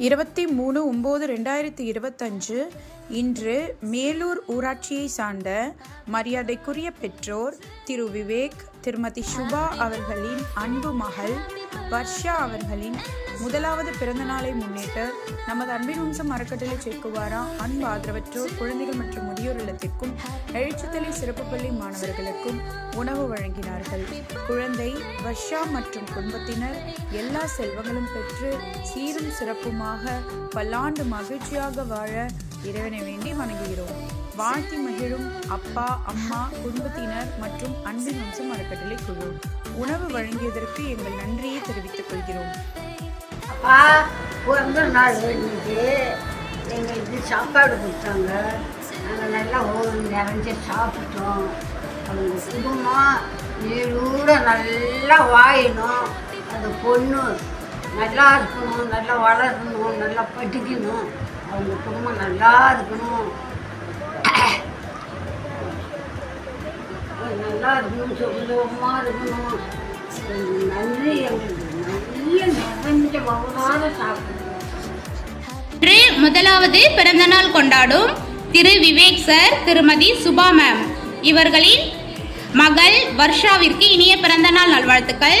இருபத்தி மூணு ஒம்பது ரெண்டாயிரத்தி இருபத்தஞ்சு இன்று மேலூர் ஊராட்சியை சார்ந்த மரியாதைக்குரிய பெற்றோர் திரு விவேக் திருமதி சுபா அவர்களின் அன்பு மகள் வர்ஷா அவர்களின் முதலாவது பிறந்த நாளை முன்னிட்டு நமது அன்பின் வம்சம் அறக்கட்டளை சேர்க்குவாரா அன்பு ஆதரவற்றோர் குழந்தைகள் மற்றும் முதியோர் இல்லத்திற்கும் எழுச்சித்தலை சிறப்பு பள்ளி மாணவர்களுக்கும் உணவு வழங்கினார்கள். குழந்தை வர்ஷா மற்றும் குடும்பத்தினர் எல்லா செல்வங்களும் பெற்று சீரும் சிறப்புமாக பல்லாண்டு மகிழ்ச்சியாக வாழ இறைவனை வேண்டி வணங்குகிறோம். வாழ்த்தி மகிழும் அப்பா அம்மா குடும்பத்தினர் மற்றும் அன்பின் வம்சம் அறக்கட்டளை குழு. உணவு வழங்கியதற்கு எங்கள் நன்றியை தெரிவித்துக் கொள்கிறோம். அப்பா பிறந்த நாள் இன்னைக்கு. எங்களுக்கு சாப்பாடு கொடுத்தாங்க. நாங்கள் நல்லா ஓடு நிறைஞ்சு சாப்பிட்டோம். அவங்க குடும்பம் நீளூர நல்லா வாயினோம். அந்த பொண்ணு நல்லா இருக்கணும் நல்லா வளரணும் நல்லா படிக்கணும். அவங்க குடும்பம் நல்லா இருக்கணும். நல்லா இருக்கணும் சுகமாக இருக்கணும். நன்றி எங்களுக்கு நல்ல நிறைஞ்ச மகனாக சாப்பிடணும். முதலாவது பிறந்தநாள் கொண்டாடும் திரு விவேக் சார் திருமதி சுபா மேம் இவர்களின் மகள் வர்ஷாவிற்கு இனிய பிறந்தநாள் நல்வாழ்த்துக்கள்.